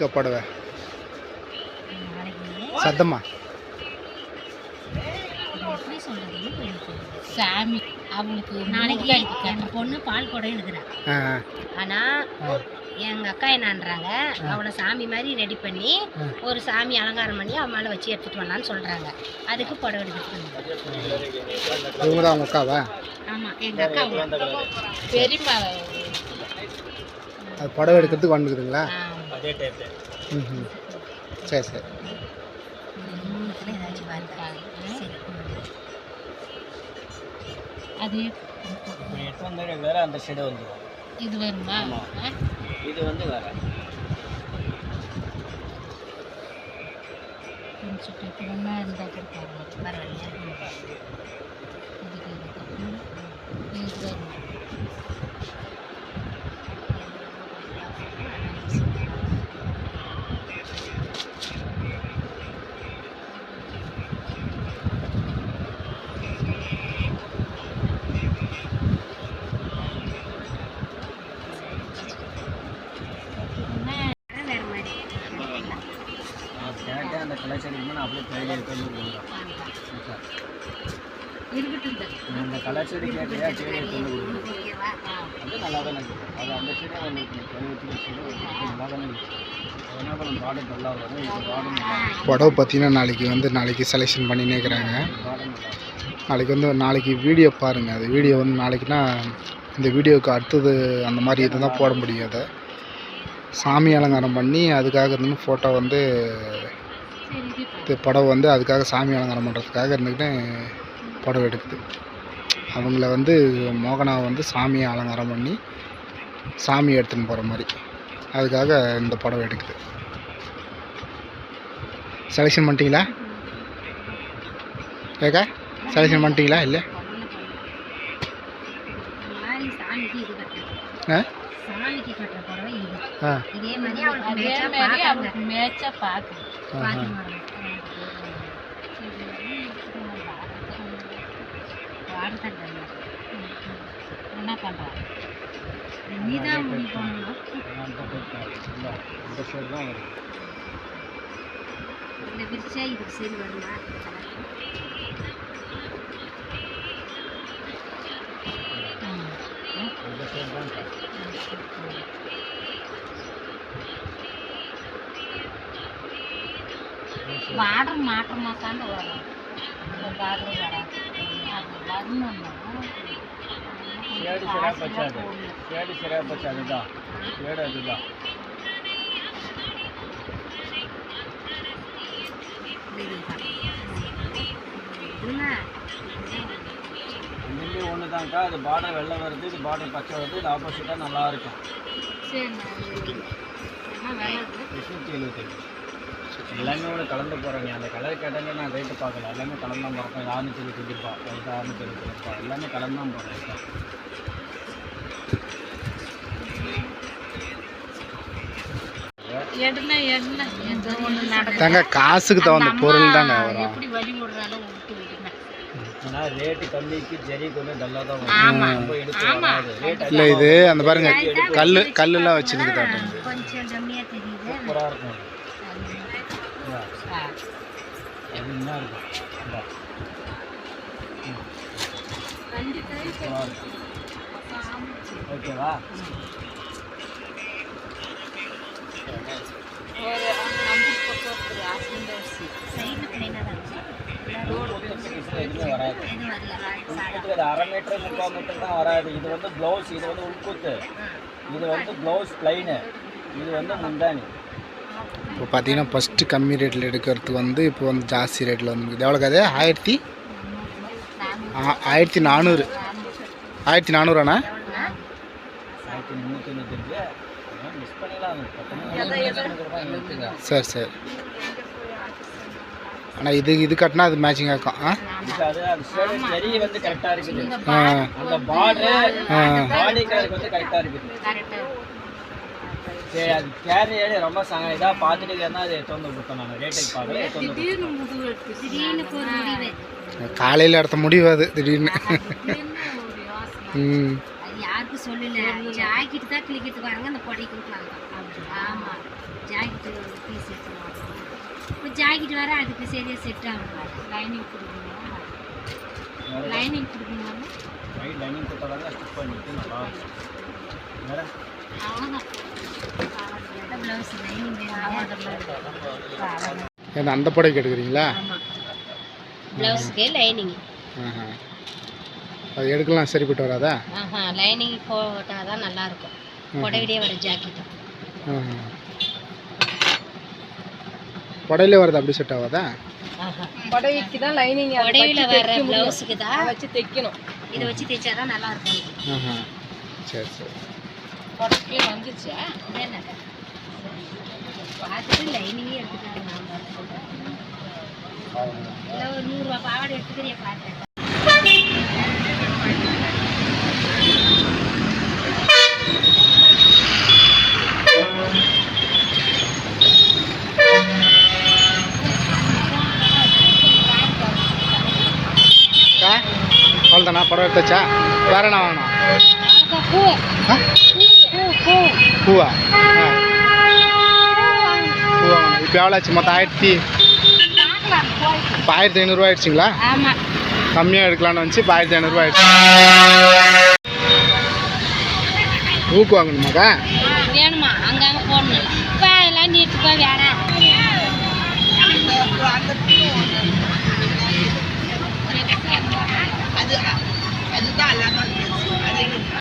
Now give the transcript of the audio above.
எடுக்க புடவை சாமி அவளுக்கு நாளைக்கு என் பொண்ணு பால் குடம் எடுக்கிறா. ஆ ஆனா எங்க அக்கா என்னன்றாங்க அவளை சாமி மாதிரி ரெடி பண்ணி ஒரு சாமி அலங்காரம் பண்ணி அவன் மேல வச்சு எடுத்துட்டு வரலான்னு சொல்றாங்க. அதுக்கு புடவை எடுத்துட்டு இவங்க தான் அவங்க அக்காவா? ஆமா எங்க அக்கா பெரியம்மா. அது புடவை எடுக்கிறதுக்கு வந்துக்குதுங்களா அதே டைப்பு ம் சரி சரி அது எட்டு வந்து வேற அந்த ஷெடு வந்துடும் இது வருமா? இது வந்து வேற கொஞ்சம் இருந்தால் கொடுப்பாங்க பரவாயில்லையா இதுக்கு இது கட்டணும். இது வரும் வேறு மாதிரி நான் கேட்டேன் அந்த கலெக்ஷன் நான் அப்படியே கையில் தம்பி. நான் அந்த கலெக்ஷன் கேட்டையா கையில் கொண்டு கொடுக்குறேன் ஓகேவா? ஆ. அது நல்லா தானே இருக்குது அது அந்த சைடே வந்து கழுவத்தி சைடு நல்லா தானே இருக்குது புடவை பார்த்தீங்கன்னா நாளைக்கு வந்து நாளைக்கு செலெக்ஷன் பண்ணினே இருக்கிறாங்க. நாளைக்கு வந்து நாளைக்கு வீடியோ பாருங்கள் அது வீடியோ வந்து நாளைக்குனா இந்த வீடியோவுக்கு அடுத்தது அந்த மாதிரி இது தான் போட முடியாது. சாமி அலங்காரம் பண்ணி அதுக்காக இருந்து ஃபோட்டோ வந்து சரி இது புடவை வந்து அதுக்காக சாமி அலங்காரம் பண்ணுறதுக்காக இருந்துக்கிட்டு புடவை எடுக்குது. அவங்கள வந்து மோகனா வந்து சாமியை அலங்காரம் பண்ணி சாமி எடுத்துன்னு போகிற மாதிரி. அதுக்காக இந்த புடவை எடுக்குது. செலெக்ஷன் பண்ணிட்டீங்களா? ஏக்கா செலெக்ஷன் பண்ணிட்டீங்களா? இல்லை? ஆ? சாமிக்கு கட்டுற புடவை இது ஆ இதே மாதிரி அவளுக்கு மேட்சா பார்க்கறாங்க மேட்சா பார்க்கு ஆஹா. என்ன பண்ற நீதான் முடிவு பண்ணணும் அந்த டைப் இல்லை இந்த ஷேடு தான் வருது இந்த விரிச்சா இதுக்கு சரி வருமா மாற்றமாக தாண்ட வரும் இந்த பார்டர் வராது அது வரணும்னா ஷேடு சரியாக போச்சு அது ஷேடு சரியாக போச்சு அதுதான் ஷேடு அதுதான் ரெண்டுலேயும் ஒன்று தான்க்கா அது பார்டர் வெள்ளை வருது இது பார்டர் பச்சை வருது இது ஆப்போசிட்டாக நல்லா இருக்கும். சரி நான் எட்நூற்றி எழுபத்தெட்டு எல்லாமே கலந்து போகிறாங்க அந்த கலர் கேட்டாங்க நான் ரேட்டு பார்க்கல. எல்லாமே கலந்து தான் போகிறேன் இது அறுநூற்றி எழுபத்தஞ்சு ரூபா. இது அறுநூற்றி எழுபத்தஞ்சு ரூபா. எல்லாமே கலந்து தான் போகிறேன் தாங்க காசுக்கு தகுந்த பொருள் தாங்க வரும். எப்படி வழி விடுறாலும் விட்டு விடுங்க இல்லை இது அந்த பாருங்க கல் கல்லுலாம். சூப்பரா இருக்கும். ஓகேவா? சைடில் பிள்ளைங்க தான் எதுவுமே வராது அரை மீட்டர் முக்கால் மீட்டர் தான் வராது. இது வந்து ப்ளவுஸ் இது வந்து உள்குத்து. இது வந்து ப்ளவுஸ் ப்ளைனு இது வந்து முந்தானி இப்போ பார்த்தீங்கன்னா ஃபஸ்ட்டு கம்மி ரேட்டில் எடுக்கிறதுக்கு வந்து இப்போ வந்து ஜாஸ்தி ரேட்டில் வந்துருக்குது எவ்வளோ கதை ஆயிரத்தி ஆயிரத்தி நானூறு. ஆயிரத்தி நானூறாண்ணா? சரி சரி. ஆனால் இது இது கட்டினா அது மேட்சிங்காக இருக்கும். ஆ? அது சரி அது கேரியர் ரொம்ப சங்க இதாக பார்த்துட்டு இருந்தால் அது எத்தோந்து கொடுத்தோம் நான் ரேட்டுக்கு பார்க்கல காலையில் எடுத்த முடிவு அது திடீர்னு. ம். யாருக்கும் சொல்லல. ஜாக்கெட் தான் கிளிக்கிறதுக்கு வராங்க அந்த புடவை கொடுக்கலாம் ஆமா. ஜாக்கெட்டு பீஸ் எடுத்துருவாங்க. ஜாக்கெட் வேறு அதுக்கு சரியாக செட் ஆகும் லைனிங் கொடுக்கணும். லைனிங் கொடுக்கணும் நைட் லைனிங் கொடுத்தாலும் ஸ்டிச் பண்ணிட்டு நல்லா இருக்கும் வேற? அவ்வளோதான் ப்ளவுஸ் லைனிங் வேணும் ஏன்னா அந்த புடவைக்கு எடுக்கிறீங்களா ப்ளவுஸுக்கு லைனிங். அது எடுக்கலாம் சரிப்பட்டு வராதா? ஆஹா லைனிங் போட்டால் தான் நல்லாயிருக்கும் புடவையிலே வர ஜாக்கெட்டு. புடவையிலே வருது அப்படி செட் ஆகாதா? புடவைக்கு தான் லைனிங் புடவையில் வர ப்ளவுஸுக்கு தான் வச்சு தைக்கணும். இதை வச்சு தைச்சா தான் நல்லாயிருக்கும். ஆஹா. சரி சரி. புடவைக்கே வந்துச்சா? பார்த்துட்டு லைனிங்கே எடுத்துக்காங்க நான். இல்லை ஒரு நூறுரூவா பாவாடை எடுத்துக்கிறிய பார்த்தேன் அவ்வளோதானா புடவை எடுத்தாச்சா வேற என்ன வாங்கணும்? பூவா? பூவா இப்போ எவ்வளோ ஆச்சு? மொத்தம் ஆயிரத்தி இப்போ ஆயிரத்தி ஐநூறுரூவா ஆயிடுச்சிங்களா? கம்மியாக எடுக்கலான்னு வந்துச்சு. இப்போ ஆயிரத்தி ஐநூறுரூவா ஆயிடுச்சு. ஊக்கு வாங்கணுமாக்கா வேணுமா? அங்கே போடணும். வேற. pala. Ano yung